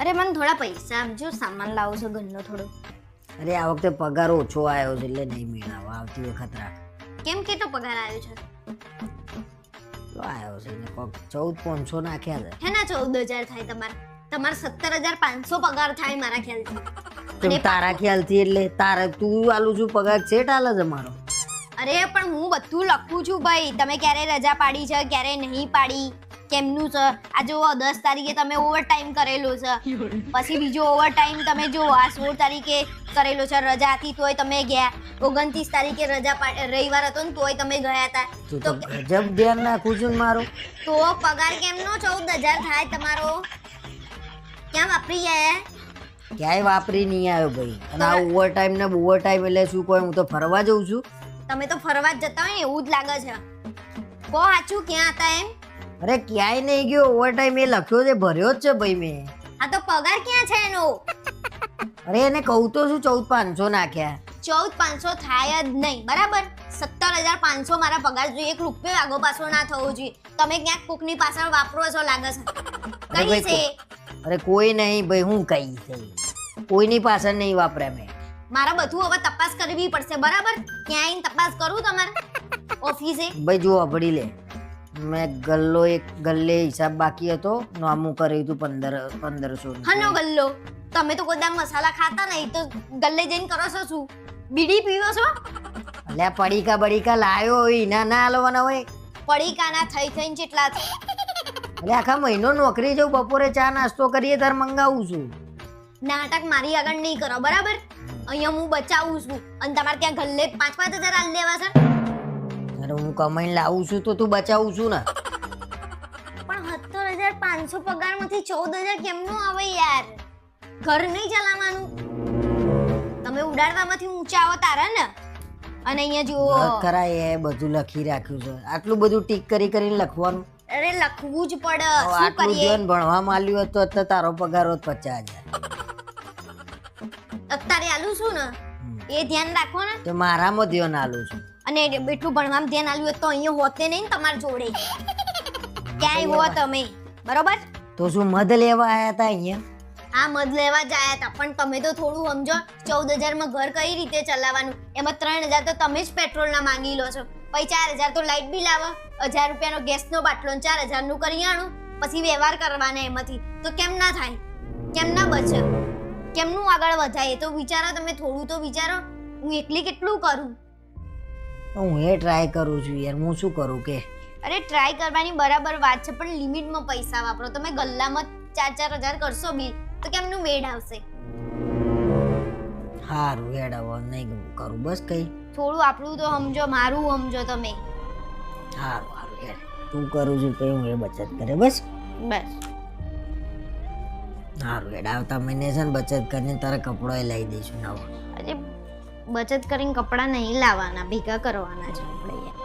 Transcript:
અરે મને થોડા પૈસા આપજો સામાન લાવો છો ઘરનો થોડો. અરે આ વખતે પગાર ઓછો આવ્યો છે એટલે નહીં મેળાવો આવતી વખત રાખ. કેમ કેટલો પગાર આવ્યો છે? આવ્યો છે ને કોક ચૌદ પાંચસો નાખ્યા છે. હે ના ચૌદ હજાર થાય તમારે. તમારે સત્તર હજાર પાંચસો પગાર થાય મારા ખ્યાલથી. તારા ખ્યાલથી એટલે તારે તું આલું છું પગાર છે આલે છે મારો? અરે પણ હું બધું લખું છું ભાઈ. તમે ક્યારે રજા પાડી છે ક્યારે નહીં પાડી? કેમનું છે? આ જો દસ તારીખે તમે ઓવરટાઈમ કરેલો છે. પછી બીજો ઓવરટાઈમ તમે જુઓ આ સોળ તારીખે કરેલો છે. રજા હતી તોય તમે ગયા. ઓગણત્રીસ તારીખે રજા રવિવાર હતો ને તોય તમે ગયા હતા તું ગજબ ધ્યાન નાખું છું મારું. તો પગાર કેમનો ચૌદ હજાર થાય તમારો? ક્યાં વાપરી ગયા ક્યાંય વાપરી નહીં આવ્યો ભાઈ. અને આ ઓવરટાઈમ ને ઓવરટાઈમ એટલે શું કોઈ હું તો ફરવા જઉં છું. તમે તો ફરવા જ જતા હોય ને એવું જ લાગે છે. કો સાચું ક્યાં હતા એમ? અરે ક્યાંય નહીં ગયો ઓવરટાઈમ એ લખ્યો છે ભર્યો જ છે ભાઈ મેં. આ તો પગાર ક્યાં છે એનો? અરે એને કહું તો શું ચૌદ પાંચસો નાખ્યા? ચૌદ પાંચસો થાય જ નહીં બરાબર? સત્તર હજાર પાંચસો મારા પગાર જોઈએ એક રૂપિયો આગો પાછો ના થવો જોઈએ. તમે ક્યાંક કોકની પાછળ વાપરો છો લાગે છે. કઈ છે? અરે કોઈ નહીં ભાઈ હું કઈ છે? કોઈની પાછળ નહીં વાપરે મેં. મારે બધું હવે તપાસ કરવી પડશે બરાબર? ક્યાં આવીને તપાસ કરું તમારે? ઓફિસે? ભાઈ જો અભડી લે. મેં ગલ્લો એક ગલ્લે હિસાબ બાકી હતો નામું કર્યું હતું પંદર પંદરસો હનો ગલ્લો? તમે તો કોદામ મસાલા ખાતા નહીં તો ગલ્લે જઈને કરો છો શું? બીડી પીવો છો? અલ્યા પડીકા બડીકા લાયો હોય ના ના હાલવાના હોય. પડીકાના થઈ થઈને જેટલા છે. એટલે આખા મહિનો નોકરી જઉં બપોરે ચા નાસ્તો કરીએ તાર મંગાવું છું. નાટક મારી આગળ નહીં કરો બરાબર? અહીંયા હું બચાવું છું. અને તમારે ત્યાં ગલ્લે પાંચ પાંચ હજાર આલ દેવા છે? અરે હું કમાઈને લાવું છું તો તું બચાવું છું ને. પણ સત્તર હજાર પાંચસો પગારમાંથી ચૌદ હજાર કેમનું આવે યાર? ઘર નહીં ચલાવવાનું. તમે ઉડાડવામાંથી ઊંચા આવો તારા ને. અને અહીંયા જુઓ. ખરા એ બધું લખી રાખ્યું છે. આટલું બધું ટીક કરી કરીને લખવાનું. અરે લખવું જ પડે. શું કરીએ? ભણવા માંડ્યું હોત તો તારો પગાર હોત પચાસ હજાર. અત્યારે આલું છું ને? એ ધ્યાન રાખો ને. તો મારામાં ધ્યાન આલું છું. અને એટલું ભણવામાં ધ્યાન આલ્યું હોત તો અહીંયા હોતે નહીં તમારા જોડે. ક્યાંય હો તમે બરોબર? તો શું મધ લેવા આવ્યા હતા અહીંયા? આ મધ લેવા જ હતા પણ તમે તો થોડું સમજો ચૌદ હજારમાં ઘર કઈ રીતે ચલાવવાનું? એમાં ત્રણ હજાર તો તમે જ પેટ્રોલના માંગી લો છો. પછી ચાર હજાર તો લાઇટ બિલ આવે. હજાર રૂપિયાનો ગેસનો બાટલો ને ચાર હજારનું કરિયાણું પછી વ્યવહાર કરવાના એમાંથી. તો કેમ ના થાય? કેમ ના બચે? કેમનું આગળ વધાય? એ તો વિચારો તમે થોડું તો વિચારો. હું એકલી કેટલું કરું? હું એ ટ્રાય કરું છું યાર હું શું કરું કે? અરે ટ્રાય કરવાની બરાબર વાત છે પણ લિમિટમાં પૈસા વાપરો. તમે ગલ્લામાં ચાર ચાર હજાર કરશો બિલ તો કેમનું મેડ આવશે? સારું હેડ હવે નહીં કરું બસ કઈ. થોડું આપણું તો સમજો મારું સમજો તમે. સારું સારું હેડ તું કરું છું તો હું એ બચત કરે બસ. બસ. સારું હેડ આવતા મહિને છે ને બચત કરીને તારા કપડો લઈ દઈશું નવો. બચત કરીને કપડાં નહીં લાવવાના ભેગા કરવાના છે આપણે.